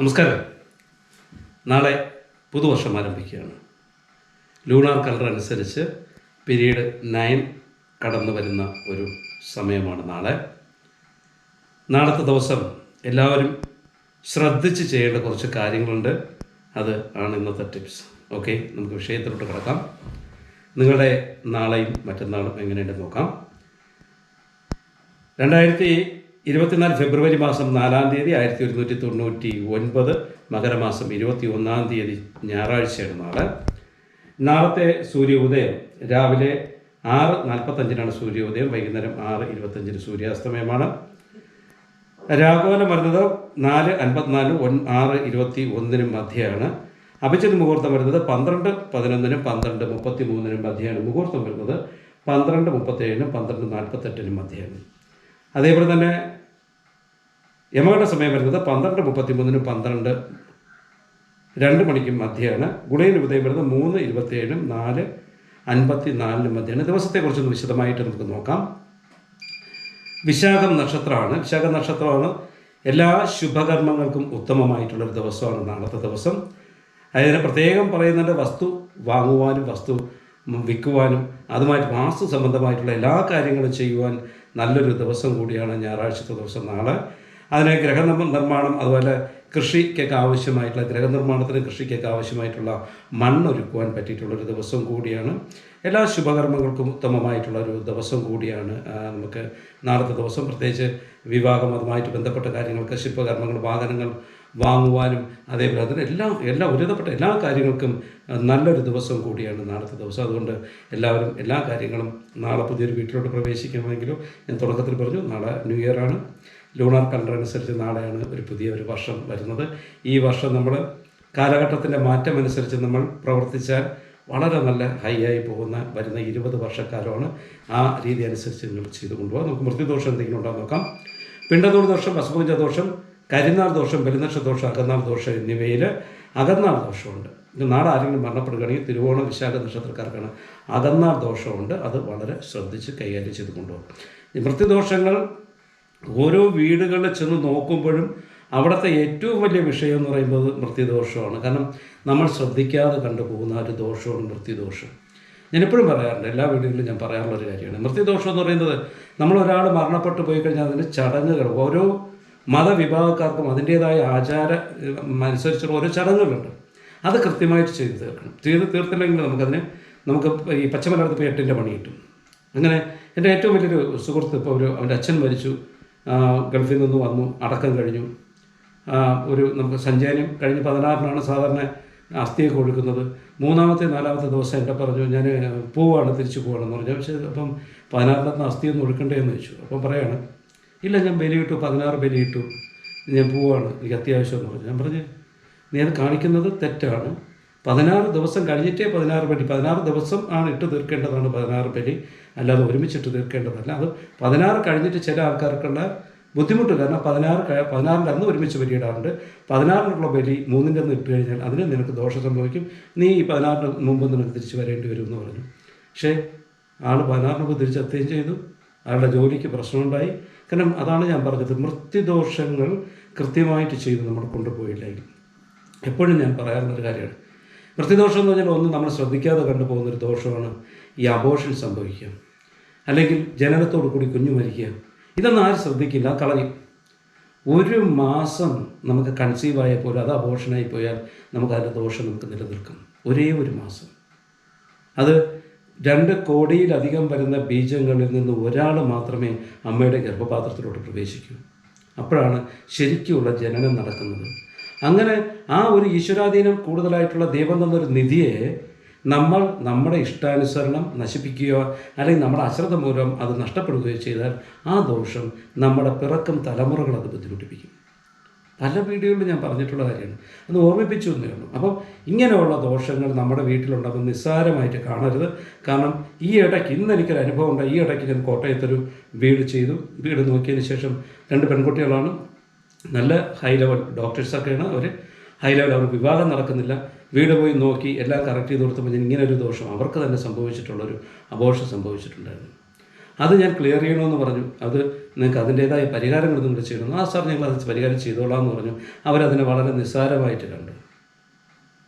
നമസ്കാരം. നാളെ പുതുവർഷം ആരംഭിക്കുകയാണ്. ലൂണാർ കളർ അനുസരിച്ച് പീരീഡ് നയൻ കടന്നു വരുന്ന ഒരു സമയമാണ് നാളെ. നാളത്തെ ദിവസം എല്ലാവരും ശ്രദ്ധിച്ച് ചെയ്യേണ്ട കുറച്ച് കാര്യങ്ങളുണ്ട്. അത് ആണ് ഇന്നത്തെ ടിപ്സ് ഓക്കെ നമുക്ക് വിഷയത്തിലോട്ട് കിടക്കാം. നിങ്ങളുടെ നാളെയും മറ്റന്നാളും എങ്ങനെയുണ്ടെന്ന് നോക്കാം. രണ്ടായിരത്തി ഇരുപത്തിനാല് ഫെബ്രുവരി മാസം നാലാം തീയതി ആയിരത്തി ഒരുന്നൂറ്റി തൊണ്ണൂറ്റി ഒൻപത് മകരമാസം ഇരുപത്തി ഒന്നാം തീയതി ഞായറാഴ്ചയാണ് നാളെ. നാളത്തെ സൂര്യോദയം രാവിലെ ആറ് നാൽപ്പത്തഞ്ചിനാണ് സൂര്യോദയം വൈകുന്നേരം ആറ് ഇരുപത്തഞ്ചിന് സൂര്യാസ്തമയമാണ്. രാഘവനം വരുന്നത് നാല് അൻപത്തിനാല് ഒൻ ആറ് ഇരുപത്തി ഒന്നിനും മധ്യയാണ്. അഭിജിത് മുഹൂർത്തം വരുന്നത് പന്ത്രണ്ട് പതിനൊന്നിനും പന്ത്രണ്ട് മുപ്പത്തി മൂന്നിനും മധ്യയാണ്. മുഹൂർത്തം വരുന്നത് പന്ത്രണ്ട് മുപ്പത്തേഴിനും പന്ത്രണ്ട് നാൽപ്പത്തെട്ടിനും മധ്യയാണ്. അതേപോലെ തന്നെ യമകളുടെ സമയം വരുന്നത് പന്ത്രണ്ട് മുപ്പത്തി മൂന്നിനും പന്ത്രണ്ട് രണ്ട് മണിക്കും മധ്യയാണ് ഗുണയിന് ഉദയം വരുന്നത് മൂന്ന് ഇരുപത്തിയേഴും നാല് അൻപത്തി നാലിനും മധ്യയാണ് ദിവസത്തെക്കുറിച്ചൊന്ന് വിശദമായിട്ട് നമുക്ക് നോക്കാം. വിശാഖം നക്ഷത്രമാണ്. വിശാഖ നക്ഷത്രമാണ് എല്ലാ ശുഭകർമ്മങ്ങൾക്കും ഉത്തമമായിട്ടുള്ളൊരു ദിവസമാണ് നാളത്തെ ദിവസം. അതിന് പ്രത്യേകം പറയുന്നുണ്ട് വസ്തു വാങ്ങുവാനും വസ്തു വിൽക്കുവാനും അതുമായിട്ട് വാസ്തു സംബന്ധമായിട്ടുള്ള എല്ലാ കാര്യങ്ങളും ചെയ്യുവാൻ നല്ലൊരു ദിവസം കൂടിയാണ് ഞായറാഴ്ചത്തെ ദിവസം നാളെ. അതിന് ഗ്രഹ നിർമ്മാണം അതുപോലെ കൃഷിക്കൊക്കെ ആവശ്യമായിട്ടുള്ള ഗ്രഹനിർമ്മാണത്തിന് കൃഷിക്കൊക്കെ ആവശ്യമായിട്ടുള്ള മണ്ണൊരുക്കുവാൻ പറ്റിയിട്ടുള്ളൊരു ദിവസം കൂടിയാണ്. എല്ലാ ശുഭകർമ്മങ്ങൾക്കും ഉത്തമമായിട്ടുള്ള ഒരു ദിവസം കൂടിയാണ്. നമുക്ക് നാളത്തെ ദിവസം പ്രത്യേകിച്ച് വിവാഹം അതുമായിട്ട് ബന്ധപ്പെട്ട കാര്യങ്ങൾക്ക് ശുഭകർമ്മങ്ങൾ വാഹനങ്ങൾ വാങ്ങുവാനും അതേപോലെ അതിന് എല്ലാ എല്ലാ ഉന്നതപ്പെട്ട എല്ലാ കാര്യങ്ങൾക്കും നല്ലൊരു ദിവസം കൂടിയാണ് നാളത്തെ ദിവസം. അതുകൊണ്ട് എല്ലാവരും എല്ലാ കാര്യങ്ങളും നാളെ പുതിയൊരു വീട്ടിലോട്ട് പ്രവേശിക്കണമെങ്കിലും ഞാൻ തുടക്കത്തിൽ പറഞ്ഞു നാളെ ന്യൂ ഇയർ ആണ്. ലൂണാർ കലണ്ടർ അനുസരിച്ച് നാളെയാണ് ഒരു പുതിയ ഒരു വർഷം വരുന്നത്. ഈ വർഷം നമ്മൾ കാലഘട്ടത്തിന്റെ മാറ്റം അനുസരിച്ച് നമ്മൾ പ്രവർത്തിച്ചാൽ വളരെ നല്ല ഹൈ ആയി പോകുന്ന വരുന്ന ഇരുപത് വർഷക്കാലമാണ് ആ രീതി അനുസരിച്ച് നിങ്ങൾ ചെയ്തു കൊണ്ടുപോകാം നമുക്ക് മൃത്യുദോഷം എന്തെങ്കിലും ഉണ്ടോ നോക്കാം. പിണ്ടതോട് ദോഷം അസുഭുജ ദോഷം കരിനാൾ ദോഷം ബലിനക്ഷദോഷം അകന്നാൾ ദോഷം എന്നിവയിൽ അകന്നാൾ ദോഷമുണ്ട്. ഇത് നാളെ ആരെങ്കിലും മരണപ്പെടുകയാണെങ്കിൽ തിരുവോണം വിശാഖ നക്ഷത്രക്കാർക്കാണ് അകന്നാൾ ദോഷമുണ്ട്. അത് വളരെ ശ്രദ്ധിച്ച് കൈകാര്യം ചെയ്ത് കൊണ്ടുപോകും. ഈ മൃത്യുദോഷങ്ങൾ ഓരോ വീടുകളിൽ ചെന്ന് നോക്കുമ്പോഴും അവിടുത്തെ ഏറ്റവും വലിയ വിഷയം എന്ന് പറയുമ്പോൾ മൃത്യുദോഷമാണ് കാരണം നമ്മൾ ശ്രദ്ധിക്കാതെ കണ്ടുപോകുന്ന പോകുന്ന ഒരു ദോഷമാണ് ഞാൻ എപ്പോഴും പറയാറുണ്ട് എല്ലാ വീടുകളിലും ഞാൻ പറയാറുള്ള ഒരു കാര്യമാണ്. മൃത്യുദോഷം എന്ന് പറയുന്നത് നമ്മൾ ഒരാൾ മരണപ്പെട്ടു പോയി കഴിഞ്ഞാൽ അതിന് ചടങ്ങുകൾ ഓരോ മതവിഭാഗക്കാർക്കും അതിന്റേതായ ആചാര അനുസരിച്ചുള്ള ഓരോ ചടങ്ങുകളുണ്ട്. അത് കൃത്യമായിട്ട് ചെയ്തു തീർക്കണം. ചെയ്ത് തീർത്തില്ലെങ്കിൽ നമുക്കതിന് നമുക്ക് ഈ പച്ചമലയാളത്തിൽ പോയി എട്ടിന്റെ പണി കിട്ടും. അങ്ങനെ എന്റെ ഏറ്റവും വലിയൊരു സുഹൃത്ത് ഇപ്പോൾ ഒരു അവന്റെ അച്ഛൻ മരിച്ചു. ഗൾഫിൽ നിന്ന് വന്നു അടക്കം കഴിഞ്ഞു. ഒരു നമുക്ക് സഞ്ചാരം കഴിഞ്ഞ് പതിനാറിനാണ് സാധാരണ അസ്ഥിയൊക്കെ കൊടുക്കുന്നത് മൂന്നാമത്തെ നാലാമത്തെ ദിവസം എന്റെ പറഞ്ഞു ഞാൻ പോവാണ് തിരിച്ചു പോവാണെന്ന് പറഞ്ഞു. പക്ഷേ അപ്പം പതിനാറിനകത്ത് അസ്ഥിയൊന്നും ഒഴുക്കണ്ടേ എന്ന് ചോദിച്ചു. അപ്പം പറയാണ് ഇല്ല ഞാൻ ബലിയിട്ടു പതിനാറ് ബലിയിട്ടു ഞാൻ പോവാണ്. എനിക്ക് അത്യാവശ്യം പറഞ്ഞു. ഞാൻ പറഞ്ഞു അത് കാണിക്കുന്നത് തെറ്റാണ്. പതിനാറ് ദിവസം കഴിഞ്ഞിട്ടേ പതിനാറ് ബലി പതിനാറ് ദിവസം ആണ് ഇട്ട് തീർക്കേണ്ടതാണ് പതിനാറ് ബലി. അല്ലാതെ ഒരുമിച്ചിട്ട് തീർക്കേണ്ടതല്ല. അത് പതിനാറ് കഴിഞ്ഞിട്ട് ചില ആൾക്കാർക്കുള്ള ബുദ്ധിമുട്ട് കാരണം പതിനാറ് പതിനാറിന്റെ അന്ന് ഒരുമിച്ച് ബലിയിടാറുണ്ട് പതിനാറിനുള്ള ബലി മൂന്നിന്റെ അന്ന് ഇട്ട് കഴിഞ്ഞാൽ അതിന് നിനക്ക് ദോഷം സംഭവിക്കും. നീ ഈ പതിനാറിന് മുമ്പ് നിനക്ക് തിരിച്ചു വരേണ്ടി വരും എന്ന് പറഞ്ഞു. പക്ഷേ ആൾ പതിനാറിന് മുമ്പ് തിരിച്ചെത്തുകയും ചെയ്തു. അയാളുടെ ജോലിക്ക് പ്രശ്നമുണ്ടായി. കാരണം അതാണ് ഞാൻ പറഞ്ഞത് മൃത്യുദോഷങ്ങൾ കൃത്യമായിട്ട് ചെയ്ത് നമ്മൾ കൊണ്ടുപോയില്ലെങ്കിൽ എപ്പോഴും ഞാൻ പറയാറുള്ളൊരു കാര്യമാണ്. മൃത്യുദോഷം എന്ന് പറഞ്ഞാൽ ഒന്ന് നമ്മൾ ശ്രദ്ധിക്കാതെ കണ്ടുപോകുന്നൊരു ദോഷമാണ് ഈ അബോഷൻ സംഭവിക്കുക. അല്ലെങ്കിൽ ജനനത്തോടു കൂടി കുഞ്ഞു മരിക്കുക. ഇതൊന്നും ആരും ശ്രദ്ധിക്കില്ല കളയും ഒരു മാസം നമുക്ക് കൺസീവ് ആയ പോലും അത് അബോഷനായി പോയാൽ നമുക്ക് അതിന്റെ ദോഷം നമുക്ക് നിലനിൽക്കും. ഒരേ ഒരു മാസം. അത് രണ്ട് കോടിയിലധികം വരുന്ന ബീജങ്ങളിൽ നിന്ന് ഒരാൾ മാത്രമേ അമ്മയുടെ ഗർഭപാത്രത്തിലോട്ട് പ്രവേശിക്കൂ. അപ്പോഴാണ് ശരിക്കുള്ള ജനനം നടക്കുന്നത്. അങ്ങനെ ആ ഒരു ഈശ്വരാധീനം കൂടുതലായിട്ടുള്ള ദൈവം തന്നൊരു നിധിയെ നമ്മൾ നമ്മുടെ ഇഷ്ടാനുസരണം നശിപ്പിക്കുകയോ അല്ലെങ്കിൽ നമ്മുടെ അശ്രദ്ധ മൂലം അത് നഷ്ടപ്പെടുകയോ ചെയ്താൽ ആ ദോഷം നമ്മുടെ പിറക്കും തലമുറകൾ അത് ബുദ്ധിമുട്ടിപ്പിക്കും. പല വീടുകളിലും ഞാൻ പറഞ്ഞിട്ടുള്ള കാര്യമാണ്. അത് ഓർമ്മിപ്പിച്ചു എന്നേ ഉള്ളൂ. അപ്പം ഇങ്ങനെയുള്ള ദോഷങ്ങൾ നമ്മുടെ വീട്ടിലുണ്ടാകുന്ന നിസ്സാരമായിട്ട് കാണരുത്. കാരണം ഈ ഇടയ്ക്ക് ഇന്ന് എനിക്കൊരു അനുഭവം ഉണ്ട് ഈ ഇടയ്ക്ക് ഞാൻ കോട്ടയത്തൊരു വീട് ചെയ്തു. വീട് നോക്കിയതിന് ശേഷം രണ്ട് പെൺകുട്ടികളാണ്. നല്ല ഹൈ ലെവൽ ഡോക്ടേഴ്സൊക്കെയാണ് അവർ ഹൈ ലെവൽ അവർ വിവാഹം നടക്കുന്നില്ല. വീട് പോയി നോക്കി എല്ലാം കറക്റ്റ് ചെയ്ത് കൊടുത്തപ്പോൾ ഞാൻ ഇങ്ങനെ ഒരു ദോഷം അവർക്ക് തന്നെ സംഭവിച്ചിട്ടുള്ളൊരു അബോഷം സംഭവിച്ചിട്ടുണ്ടായിരുന്നു. അത് ഞാൻ ക്ലിയർ ചെയ്യണമെന്ന് പറഞ്ഞു. അത് നിങ്ങൾക്ക് അതിന്റേതായ പരിഹാരങ്ങൾ നിങ്ങൾ ചെയ്യണം ആ സാർ ഞങ്ങൾ അത് പരിഹാരം ചെയ്തോളാം എന്ന് പറഞ്ഞു. അവരതിനെ വളരെ നിസ്സാരമായിട്ട് കണ്ടു.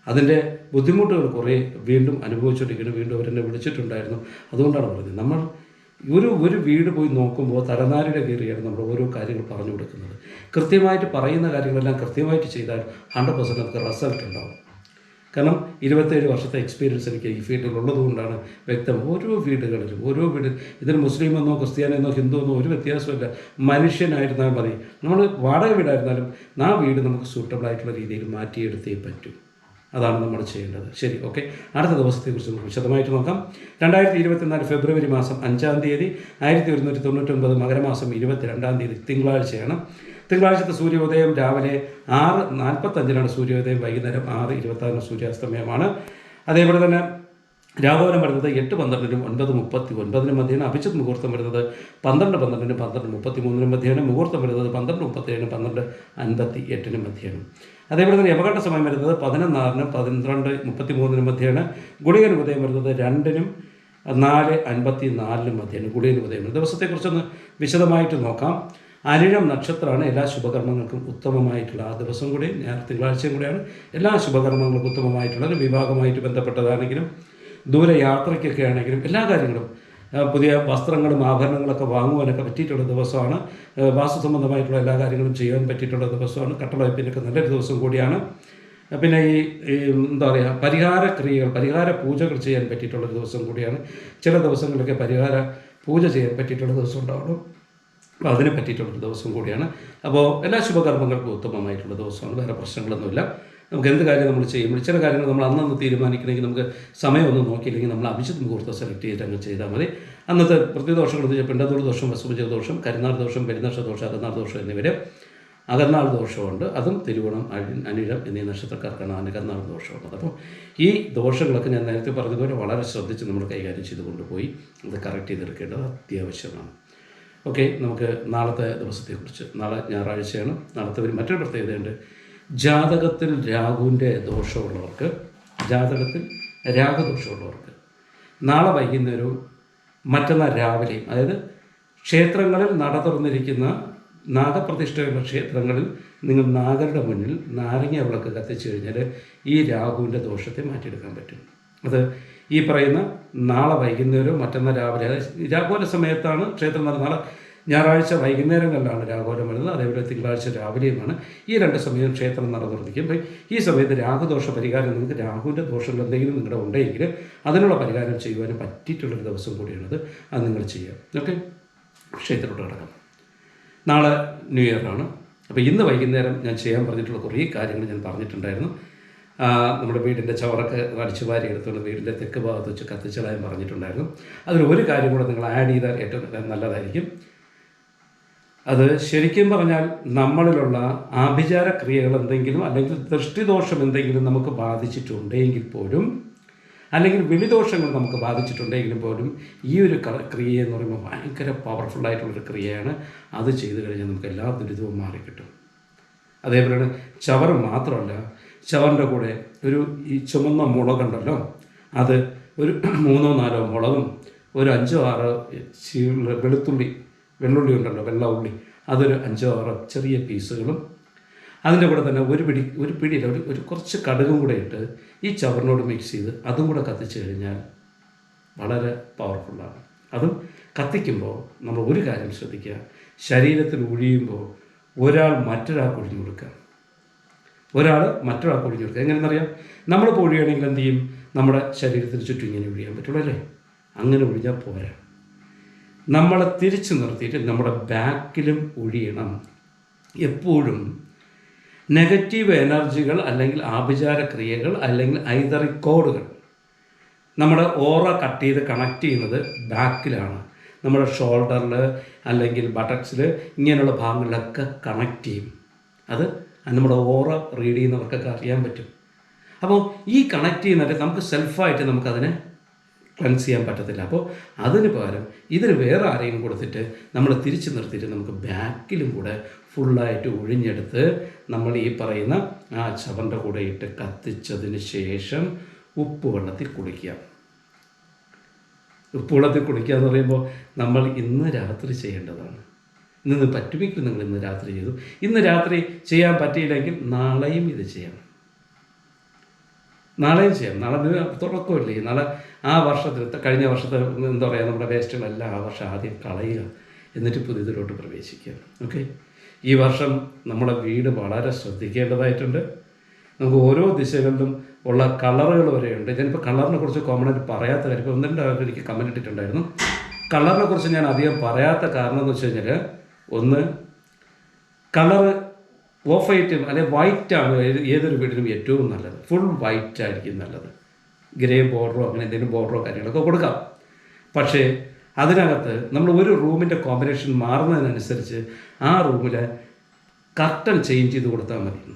അതിന്റെ ബുദ്ധിമുട്ടുകൾ കുറേ വീണ്ടും അനുഭവിച്ചുകൊണ്ടിരിക്കുന്നു വീണ്ടും അവരെന്നെ വിളിച്ചിട്ടുണ്ടായിരുന്നു. അതുകൊണ്ടാണ് പറഞ്ഞത്. നമ്മൾ ഒരു ഒരു വീട് പോയി നോക്കുമ്പോൾ തലനാരിയുടെ കയറിയാണ് നമ്മൾ ഓരോ കാര്യങ്ങൾ പറഞ്ഞു കൊടുക്കുന്നത്. കൃത്യമായിട്ട് പറയുന്ന കാര്യങ്ങളെല്ലാം കൃത്യമായിട്ട് ചെയ്താൽ ഹൺഡ്രഡ് പെർസെന്റ് നമുക്ക് റിസൾട്ട് ഉണ്ടാവും. കാരണം ഇരുപത്തേഴ് വർഷത്തെ എക്സ്പീരിയൻസ് എനിക്ക് ഈ ഫീൽഡിൽ ഉള്ളതുകൊണ്ടാണ് വ്യക്തം ഓരോ വീടുകളിലും ഓരോ വീട് ഇതിന് മുസ്ലിം എന്നോ ക്രിസ്ത്യാനെന്നോ ഹിന്ദു എന്നോ ഒരു വ്യത്യാസമില്ല മനുഷ്യനായിരുന്നാൽ മതി. നമ്മൾ വാടക വീടായിരുന്നാലും ആ വീട് നമുക്ക് സൂട്ടബിൾ ആയിട്ടുള്ള രീതിയിൽ മാറ്റിയെടുത്തേ പറ്റൂ. അതാണ് നമ്മൾ ചെയ്യേണ്ടത്. ശരി ഓക്കെ അടുത്ത ദിവസത്തെക്കുറിച്ച് നമുക്ക് വിശദമായിട്ട് നോക്കാം. രണ്ടായിരത്തി ഇരുപത്തിനാല് ഫെബ്രുവരി മാസം അഞ്ചാം തീയതി ആയിരത്തി ഒരുന്നൂറ്റി തൊണ്ണൂറ്റൊൻപത് മകരമാസം ഇരുപത്തി രണ്ടാം തീയതി തിങ്കളാഴ്ചയാണ്. തിങ്കളാഴ്ചത്തെ സൂര്യോദയം രാവിലെ ആറ് നാൽപ്പത്തഞ്ചിനാണ് സൂര്യോദയം വൈകുന്നേരം ആറ് ഇരുപത്താറിന് സൂര്യാസ്തമയമാണ്. അതേപോലെ തന്നെ രാഘവനം വരുന്നത് എട്ട് പന്ത്രണ്ടിനും ഒൻപത് മുപ്പത്തി ഒൻപതിനും മധ്യേനും അഭിജിത് മുഹൂർത്തം വരുന്നത് പന്ത്രണ്ട് പന്ത്രണ്ടിനും പന്ത്രണ്ട് മുപ്പത്തി മൂന്നിനും മധ്യയാണ്. മുഹൂർത്തം വരുന്നത് പന്ത്രണ്ട് മുപ്പത്തേഴിനും പന്ത്രണ്ട് അൻപത്തി എട്ടിനും മധ്യേനും അതേപോലെ തന്നെ യമകണ്ഠ സമയം വരുന്നത് പതിനൊന്നാറിനും പന്ത്രണ്ട് മുപ്പത്തി മൂന്നിനും മധ്യയാണ്. ഗുളികൻ ഉദയം വരുന്നത് രണ്ടിനും നാല് അൻപത്തി നാലിനും മധ്യേനും ഗുളികൻ ഉദയം. ദിവസത്തെക്കുറിച്ചൊന്ന് വിശദമായിട്ട് നോക്കാം. അനിഴം നക്ഷത്രമാണ് എല്ലാ ശുഭകർമ്മങ്ങൾക്കും ഉത്തമമായിട്ടുള്ള. ആ ദിവസം കൂടി ഞാൻ തിങ്കളാഴ്ചയും കൂടിയാണ് എല്ലാ ശുഭകർമ്മങ്ങൾക്കും ഉത്തമമായിട്ടുള്ള ഒരു വിഭാഗമായിട്ട് ബന്ധപ്പെട്ടതാണെങ്കിലും ദൂരയാത്രയ്ക്കൊക്കെ ആണെങ്കിലും എല്ലാ കാര്യങ്ങളും പുതിയ വസ്ത്രങ്ങളും ആഭരണങ്ങളൊക്കെ വാങ്ങുവാനൊക്കെ പറ്റിയിട്ടുള്ള ദിവസമാണ്. വാസ്തു സംബന്ധമായിട്ടുള്ള എല്ലാ കാര്യങ്ങളും ചെയ്യാൻ പറ്റിയിട്ടുള്ള ദിവസമാണ്. കട്ടളവയ്പ്പിനൊക്കെ നല്ലൊരു ദിവസം കൂടിയാണ്. പിന്നെ ഈ എന്താ പറയുക പരിഹാര ക്രിയകൾ പരിഹാര പൂജകൾ ചെയ്യാൻ പറ്റിയിട്ടുള്ള ദിവസം കൂടിയാണ്. ചില ദിവസങ്ങളിലൊക്കെ പരിഹാര പൂജ ചെയ്യാൻ പറ്റിയിട്ടുള്ള ദിവസം ഉണ്ടാവുള്ളൂ. അപ്പോൾ അതിനെ പറ്റിയിട്ടുള്ളൊരു ദിവസം കൂടിയാണ്. അപ്പോൾ എല്ലാ ശുഭകർമ്മങ്ങൾക്കും ഉത്തമമായിട്ടുള്ള ദിവസമാണ്. വേറെ പ്രശ്നങ്ങളൊന്നുമില്ല. നമുക്ക് എന്ത് കാര്യം നമ്മൾ ചെയ്യുമ്പോൾ ചില കാര്യങ്ങൾ നമ്മൾ അന്നന്ന് തീരുമാനിക്കണമെങ്കിൽ നമുക്ക് സമയമൊന്നും നോക്കിയില്ലെങ്കിൽ നമ്മൾ അഭിജിത് മുഹൂർത്തം സെലക്ട് ചെയ്തിട്ട് അങ്ങ് ചെയ്താൽ മതി. അന്നത്തെ പ്രതിദോഷങ്ങൾ പിണ്ടതോട് ദോഷം വസുപുജ ദോഷം കരുനാൾ ദോഷം പെരുന്നക്ഷ ദോഷം അകന്നാൾ ദോഷം എന്നിവരെ അകന്നാൾ ദോഷമുണ്ട് അതും തിരുവോണം അനിഴം എന്നീ നക്ഷത്രക്കാർക്കാണ് അനകന്നാൾ ദോഷമുള്ളത് അപ്പോൾ ഈ ദോഷങ്ങളൊക്കെ ഞാൻ നേരത്തെ പറഞ്ഞതുപോലെ വളരെ ശ്രദ്ധിച്ച് നമ്മൾ കൈകാര്യം ചെയ്തുകൊണ്ട് കൊണ്ടുപോയി അത് കറക്റ്റ് ചെയ്തെടുക്കേണ്ടത് അത്യാവശ്യമാണ്. ഓക്കെ നമുക്ക് നാളത്തെ ദിവസത്തെക്കുറിച്ച് നാളെ ഞായറാഴ്ചയാണ്. നാളത്തെ ഒരു മറ്റൊരു പ്രത്യേകതയുണ്ട് ജാതകത്തിൽ രാഹുവിന്റെ ദോഷമുള്ളവർക്ക് ജാതകത്തിൽ രാഗദോഷമുള്ളവർക്ക് നാളെ വൈകുന്നേരവും മറ്റന്നാൾ രാവിലെയും അതായത് ക്ഷേത്രങ്ങളിൽ നട തുറന്നിരിക്കുന്ന നാഗപ്രതിഷ്ഠയുള്ള ക്ഷേത്രങ്ങളിൽ നിങ്ങൾ നാഗരുടെ മുന്നിൽ നാരങ്ങ വിളക്ക് കത്തിച്ചു കഴിഞ്ഞാൽ ഈ രാഹുവിന്റെ ദോഷത്തെ മാറ്റിയെടുക്കാൻ പറ്റും. അത് ഈ പറയുന്ന നാളെ വൈകുന്നേരവും മറ്റന്നാൾ രാവിലെ. രാഘോര സമയത്താണ് ക്ഷേത്രം നട നാളെ ഞായറാഴ്ച വൈകുന്നേരങ്ങളിലാണ് രാഘോലം വരുന്നത് അതേപോലെ തിങ്കളാഴ്ച രാവിലെയുമാണ് ഈ രണ്ട് സമയം ക്ഷേത്രം നട തുറന്നിരിക്കും ഈ സമയത്ത് രാഹുദോഷ പരിഹാരം നിങ്ങൾക്ക് രാഹുവിന്റെ ദോഷങ്ങൾ എന്തെങ്കിലും നിങ്ങളുടെ ഉണ്ടെങ്കിൽ അതിനുള്ള പരിഹാരം ചെയ്യുവാനും പറ്റിയിട്ടുള്ളൊരു ദിവസം കൂടിയാണത്. അത് നിങ്ങൾ ചെയ്യുക ഓക്കെ? ക്ഷേത്രത്തോട് കിടക്കാം. നാളെ ന്യൂ ഇയറാണ് അപ്പോൾ ഇന്ന് വൈകുന്നേരം ഞാൻ ചെയ്യാൻ പറഞ്ഞിട്ടുള്ള കുറേ കാര്യങ്ങൾ ഞാൻ പറഞ്ഞിട്ടുണ്ടായിരുന്നു. നമ്മുടെ വീടിന്റെ ചവറൊക്കെ അടിച്ചു വാരി എടുത്തുകൊണ്ട് വീടിന്റെ തെക്ക് ഭാഗത്ത് വെച്ച് കത്തിച്ചതായും പറഞ്ഞിട്ടുണ്ടായിരുന്നു. അതിൽ ഒരു കാര്യം കൂടെ നിങ്ങൾ ആഡ് ചെയ്താൽ ഏറ്റവും നല്ലതായിരിക്കും. അത് ശരിക്കും പറഞ്ഞാൽ നമ്മളിലുള്ള ആഭിചാര ക്രിയകൾ എന്തെങ്കിലും അല്ലെങ്കിൽ ദൃഷ്ടിദോഷം എന്തെങ്കിലും നമുക്ക് ബാധിച്ചിട്ടുണ്ടെങ്കിൽ പോലും അല്ലെങ്കിൽ വിളിദോഷങ്ങൾ നമുക്ക് ബാധിച്ചിട്ടുണ്ടെങ്കിലും പോലും ഈ ഒരു ക്രിയ എന്ന് പറയുമ്പോൾ ഭയങ്കര പവർഫുള്ളായിട്ടുള്ളൊരു ക്രിയയാണ്. അത് ചെയ്തു കഴിഞ്ഞാൽ നമുക്ക് എല്ലാ ദുരിതവും മാറിക്കിട്ടും. അതേപോലെ ചവർ മാത്രമല്ല ചവറിന്റെ കൂടെ ഒരു ഈ ചുമന്ന മുളകുണ്ടല്ലോ അത് ഒരു മൂന്നോ നാലോ മുളകും ഒരു അഞ്ചോ ആറോ വെളുത്തുള്ളി വെള്ളുള്ളി ഉണ്ടല്ലോ വെള്ള ഉള്ളി. അതൊരു അഞ്ചോ ആറോ ചെറിയ പീസുകളും. അതിന്റെ കൂടെ തന്നെ ഒരു പിടി ഒരു പിടിയില്ല ഒരു ഒരു കുറച്ച് കടുകും കൂടെ ഇട്ട് ഈ ചവറിനോട് മിക്സ് ചെയ്ത് അതും കൂടെ കത്തിച്ച് കഴിഞ്ഞാൽ വളരെ പവർഫുള്ളാണ് അതും കത്തിക്കുമ്പോൾ നമ്മൾ ഒരു കാര്യം ശ്രദ്ധിക്കുക. ശരീരത്തിൽ ഒഴിയുമ്പോൾ ഒരാൾ മറ്റൊരാൾക്ക് ഒഴിഞ്ഞു കൊടുക്കുക. ഒരാൾ മറ്റൊരാൾക്ക് ഒഴിഞ്ഞു കൊടുക്കുക എങ്ങനെയെന്നറിയാം? നമ്മൾ പൊഴിയാണെങ്കിൽ എന്ത് ചെയ്യും? നമ്മുടെ ശരീരത്തിന് ചുറ്റും ഇങ്ങനെ ഒഴിയാൻ പറ്റുള്ളൂ അല്ലേ? അങ്ങനെ ഒഴിഞ്ഞാൽ പോരാ. നമ്മളെ തിരിച്ചു നിർത്തിയിട്ട് നമ്മുടെ ബാക്കിലും ഒഴിയണം. എപ്പോഴും നെഗറ്റീവ് എനർജികൾ അല്ലെങ്കിൽ ആഭിചാര ക്രിയകൾ അല്ലെങ്കിൽ ഐതറിക്കോഡുകൾ നമ്മുടെ ഓറ കട്ട് ചെയ്ത് കണക്ട് ചെയ്യുന്നത് ബാക്കിലാണ്. നമ്മുടെ ഷോൾഡറിൽ അല്ലെങ്കിൽ ബട്ടക്സിൽ ഇങ്ങനെയുള്ള ഭാഗങ്ങളിലൊക്കെ കണക്ട് ചെയ്യും. അത് നമ്മുടെ ഓറ റീഡ് ചെയ്യുന്നവർക്കൊക്കെ അറിയാൻ പറ്റും. അപ്പോൾ ഈ കണക്ട് ചെയ്യുന്നവരെ നമുക്ക് സെൽഫായിട്ട് നമുക്കതിനെ ക്ലൻസ് ചെയ്യാൻ പറ്റത്തില്ല. അപ്പോൾ അതിന് പകരം ഇതിന് വേറെ ആരെയും കൊടുത്തിട്ട് നമ്മൾ തിരിച്ചു നിർത്തിയിട്ട് നമുക്ക് ബാക്കിലും കൂടെ ഫുള്ളായിട്ട് ഒഴിഞ്ഞെടുത്ത് നമ്മൾ ഈ പറയുന്ന ആ ചവറിന്റെ കൂടെ ഇട്ട് കത്തിച്ചതിന് ശേഷം ഉപ്പ് വെള്ളത്തിൽ കുളിക്കുക. ഉപ്പുവെള്ളത്തിൽ കുളിക്കുക എന്ന് പറയുമ്പോൾ നമ്മൾ ഇന്ന് രാത്രി ചെയ്യേണ്ടതാണ്. ഇന്ന് പറ്റുമെങ്കിൽ നിങ്ങൾ ഇന്ന് രാത്രി ചെയ്തു. ഇന്ന് രാത്രി ചെയ്യാൻ പറ്റിയില്ലെങ്കിൽ നാളെയും ഇത് ചെയ്യണം നാളെയും ചെയ്യാം. നാളെ തുടക്കമില്ലേ നാളെ ആ വർഷത്തിൽ കഴിഞ്ഞ വർഷത്തെ എന്താ പറയുക നമ്മുടെ വേസ്റ്റുകളെല്ലാം ആ വർഷം ആദ്യം കളയുക. എന്നിട്ട് പുതിയതിലോട്ട് പ്രവേശിക്കുക. ഓക്കെ? ഈ വർഷം നമ്മുടെ വീട് വളരെ ശ്രദ്ധിക്കേണ്ടതായിട്ടുണ്ട്. നമുക്ക് ഓരോ ദിശകളിലും ഉള്ള കളറുകൾ വരെയുണ്ട്. ഞാനിപ്പോൾ കളറിനെ കുറിച്ച് കോമൺ ആയിട്ട് പറയാത്ത കാര്യം ഇപ്പോൾ ഒന്ന് ആൾക്കാർ എനിക്ക് കമന്റ് ഇട്ടിട്ടുണ്ടായിരുന്നു. കളറിനെ കുറിച്ച് ഞാൻ അധികം പറയാത്ത കാരണം എന്ന് വെച്ച് കഴിഞ്ഞാൽ ഒന്ന് കളറ് ഓഫ് വൈറ്റ് അല്ലെ വൈറ്റ് ആണ് ഏതൊരു വീടിനും ഏറ്റവും നല്ലത്. ഫുൾ വൈറ്റ് ആയിരിക്കും നല്ലത്. ഗ്രേ ബോർഡറോ അങ്ങനെ എന്തെങ്കിലും ബോർഡറോ കാര്യങ്ങളൊക്കെ കൊടുക്കാം. പക്ഷേ അതിനകത്ത് നമ്മൾ ഒരു റൂമിന്റെ കോമ്പിനേഷൻ മാറുന്നതിനനുസരിച്ച് ആ റൂമിൽ കർട്ടൻ ചേഞ്ച് ചെയ്ത് കൊടുത്താൽ മതി.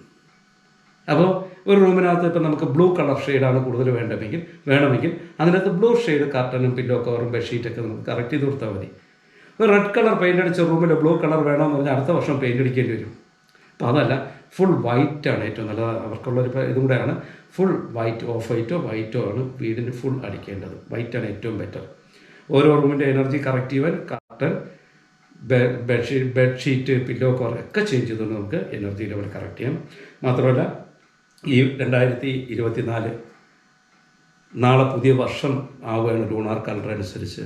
അപ്പോൾ ഒരു റൂമിനകത്ത് ഇപ്പം നമുക്ക് ബ്ലൂ കളർ ഷെയ്ഡാണ് കൂടുതൽ വേണ്ടമെങ്കിൽ വേണമെങ്കിൽ അതിനകത്ത് ബ്ലൂ ഷെയ്ഡ് കർട്ടനും പില്ലോ കവറും ബെഡ്ഷീറ്റൊക്കെ നമുക്ക് കറക്റ്റ് ചെയ്ത് കൊടുത്താൽ മതി. റെഡ് കളർ പെയിന്റ് അടിച്ച റൂമിൽ ബ്ലൂ കളർ വേണമെന്ന് പറഞ്ഞാൽ അടുത്ത വർഷം പെയിന്റ് അടിക്കേണ്ടി വരും. അപ്പോൾ അതല്ല ഫുൾ വൈറ്റ് ആണ് ഏറ്റവും നല്ലത്. അവർക്കുള്ളൊരു ഇതും കൂടെയാണ്. ഫുൾ വൈറ്റ് ഓഫ് വൈറ്റോ വൈറ്റോ ആണ് വീടിന് ഫുൾ അടിക്കേണ്ടത്. വൈറ്റാണ് ഏറ്റവും ബെറ്റർ ഓരോ റൂമിന്റെ എനർജി കറക്റ്റ് ചെയ്യുവാൻ curtain bedsheet bedsheet pillow cover ഒക്കെ ചേഞ്ച് ചെയ്തുകൊണ്ട് നമുക്ക് എനർജി ലെവൽ കറക്റ്റ് ചെയ്യാം. മാത്രമല്ല ഈ രണ്ടായിരത്തി ഇരുപത്തി നാല് നാളെ പുതിയ വർഷം ആവുകയാണ് ലൂണാർ കലണ്ടർ അനുസരിച്ച്.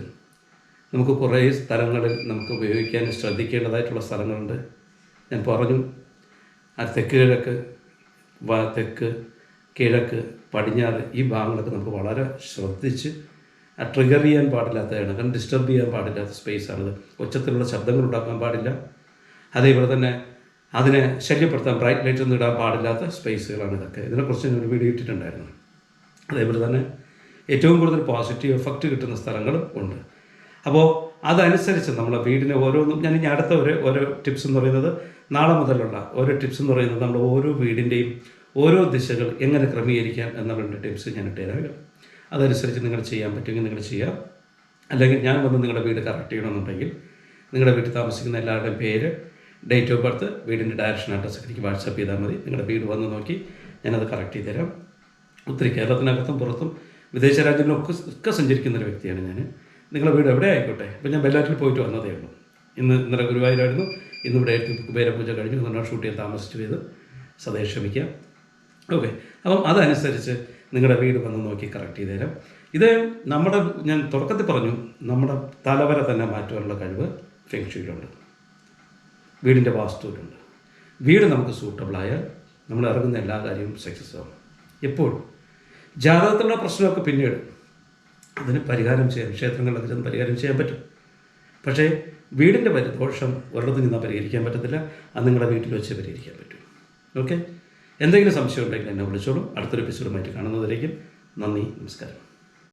നമുക്ക് കുറേ സ്ഥലങ്ങളിൽ നമുക്ക് ഉപയോഗിക്കാൻ ശ്രദ്ധിക്കേണ്ടതായിട്ടുള്ള സ്ഥലങ്ങളുണ്ട്. ഞാൻ പറഞ്ഞു ആ തെക്ക് കിഴക്ക് തെക്ക് കിഴക്ക് പടിഞ്ഞാറ് ഈ ഭാഗങ്ങളൊക്കെ നമുക്ക് വളരെ ശ്രദ്ധിച്ച് ട്രിഗർ ചെയ്യാൻ പാടില്ലാത്തതാണ് കാരണം ഡിസ്റ്റർബ് ചെയ്യാൻ പാടില്ലാത്ത സ്പേസാണിത് ഒച്ചത്തിലുള്ള ശബ്ദങ്ങൾ ഉണ്ടാക്കാൻ പാടില്ല. അതേപോലെ തന്നെ അതിനെ ശല്യപ്പെടുത്താൻ ബ്രൈറ്റ് ലൈറ്റ് ഒന്നും ഇടാൻ പാടില്ലാത്ത സ്പേസുകളാണ് ഇതൊക്കെ. ഇതിനെക്കുറിച്ച് ഞാൻ ഒരു വീഡിയോ ഇട്ടിട്ടുണ്ടായിരുന്നു. അതേപോലെ തന്നെ ഏറ്റവും കൂടുതൽ പോസിറ്റീവ് എഫക്റ്റ് കിട്ടുന്ന സ്ഥലങ്ങളും ഉണ്ട്. അപ്പോൾ അതനുസരിച്ച് നമ്മളെ വീടിന് ഓരോന്നും ഞാൻ ഇനി അടുത്ത ഒരു ഓരോ ടിപ്സ് എന്ന് പറയുന്നത് നാളെ മുതലുള്ള ഓരോ ടിപ്സ് എന്ന് പറയുന്നത് നമ്മൾ ഓരോ വീടിന്റെയും ഓരോ ദിശകൾ എങ്ങനെ ക്രമീകരിക്കാം എന്ന എന്നുള്ള ടിപ്സ് ഞാൻ ഇട്ടുതരാം അതനുസരിച്ച് നിങ്ങൾ ചെയ്യാൻ പറ്റുമെങ്കിൽ നിങ്ങൾ ചെയ്യാം അല്ലെങ്കിൽ ഞാൻ വന്ന് നിങ്ങളുടെ വീട് കറക്റ്റ് ചെയ്യണമെന്നുണ്ടെങ്കിൽ നിങ്ങളുടെ വീട്ടിൽ താമസിക്കുന്ന എല്ലാവരുടെയും പേര് ഡേറ്റ് ഓഫ് ബർത്ത് വീടിന്റെ ഡയറക്ഷൻ അഡ്രസ്സ് എനിക്ക് വാട്സപ്പ് ചെയ്താൽ മതി. നിങ്ങളുടെ വീട് വന്ന് നോക്കി ഞാനത് കറക്റ്റ് ചെയ്ത് തരാം. ഒത്തിരി കേരളത്തിനകത്തും പുറത്തും വിദേശ രാജ്യങ്ങളിലൊക്കെ ഒക്കെ സഞ്ചരിക്കുന്ന ഒരു വ്യക്തിയാണ് ഞാൻ നിങ്ങളുടെ വീട് എവിടെ ആയിക്കോട്ടെ? ഇപ്പം ഞാൻ ബെല്ലാറ്റിൽ പോയിട്ട് വന്നതേ ഉള്ളൂ. ഇന്ന് ഇന്നലെ ഗുരുവായൂരായിരുന്നു. ഇന്ന് ഇവിടെ കുബേരപൂജ കഴിഞ്ഞു. എന്നാൽ ഷൂട്ട് ചെയ്യാൻ താമസിച്ചു ചെയ്ത് സദയം ക്ഷമിക്കാം. ഓക്കെ അപ്പം അതനുസരിച്ച് നിങ്ങളുടെ വീട് വന്ന് നോക്കി കറക്റ്റ് ചെയ്ത് തരാം. ഇത് നമ്മുടെ ഞാൻ തുടക്കത്തിൽ പറഞ്ഞു നമ്മുടെ തലവര തന്നെ മാറ്റുവാനുള്ള കഴിവ് ഫെങ്ഷുയിലുണ്ട് വീടിന്റെ വാസ്തുവിലുണ്ട്. വീട് നമുക്ക് സൂട്ടബിളായാൽ നമ്മൾ ഇറങ്ങുന്ന എല്ലാ കാര്യവും സക്സസ് ആവും. എപ്പോഴും ജാതകത്തിലുള്ള പ്രശ്നമൊക്കെ പിന്നീട്. അതിന് പരിഹാരം ചെയ്യാൻ ക്ഷേത്രങ്ങളിൽ അതിന് പരിഹാരം ചെയ്യാൻ പറ്റും. പക്ഷേ വീടിന്റെ പരിദോഷം ഒരിടത്ത് നിന്നാൽ പരിഹരിക്കാൻ പറ്റത്തില്ല അത് നിങ്ങളുടെ വീട്ടിൽ വെച്ച് പരിഹരിക്കാൻ പറ്റും. ഓക്കെ? എന്തെങ്കിലും സംശയം ഉണ്ടെങ്കിൽ എന്നെ വിളിച്ചോളൂ. അടുത്തൊരു എപ്പിസോഡുമായിട്ട് കാണുന്നതിലേക്കും നന്ദി നമസ്കാരം.